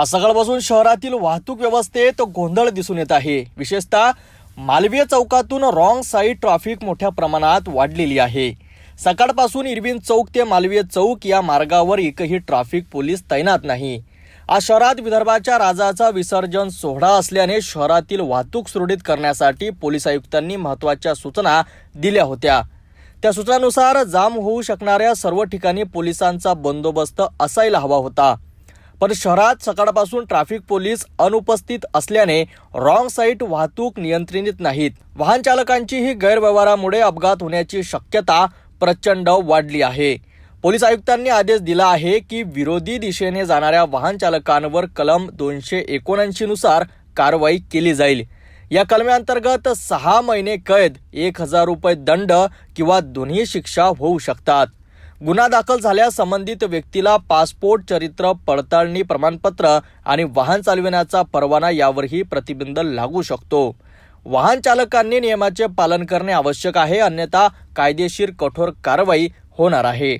आज सकाळपासून शहरातील वाहतूक व्यवस्थेत गोंधळ दिसून येत आहे. विशेषतः मालवीय चौकातून रॉंग साईड ट्रॅफिक मोठ्या प्रमाणात वाढलेली आहे. सकाळपासून इरविन चौक ते मालवीय चौक या मार्गावर एकही ट्रॅफिक पोलीस तैनात नाही. आज शहरात विदर्भाच्या राजाचा विसर्जन सोहळा असल्याने शहरातील वाहतूक सुरळीत करण्यासाठी पोलीस आयुक्तांनी महत्त्वाच्या सूचना दिल्या होत्या. त्या सूचनानुसार जाम होऊ शकणाऱ्या सर्व ठिकाणी पोलिसांचा बंदोबस्त असायला हवा होता. पण शहरात सकाळपासून ट्रॅफिक पोलीस अनुपस्थित असल्याने रॉंग साईट वाहतूक नियंत्रित नाहीत. वाहन चालकांचीही गैरव्यवहारामुळे अपघात होण्याची शक्यता प्रचंड वाढली आहे. पोलीस आयुक्तांनी आदेश दिला आहे की विरोधी दिशेने जाणाऱ्या वाहन चालकांवर कलम दोनशे एकोणऐंशी नुसार कारवाई केली जाईल. या कलमेअंतर्गत सहा महिने कैद एक हजार रुपये दंड किंवा दोन्ही शिक्षा होऊ शकतात. गुन्हा दाखल झाल्यास संबंधित व्यक्तीला पासपोर्ट चरित्र पडताळणी प्रमाणपत्र आणि वाहन चालविण्याचा परवाना यावरही प्रतिबंध लागू शकतो. वाहन चालकांनी नियमाचे पालन करणे आवश्यक आहे अन्यथा कायदेशीर कठोर कारवाई होणार आहे.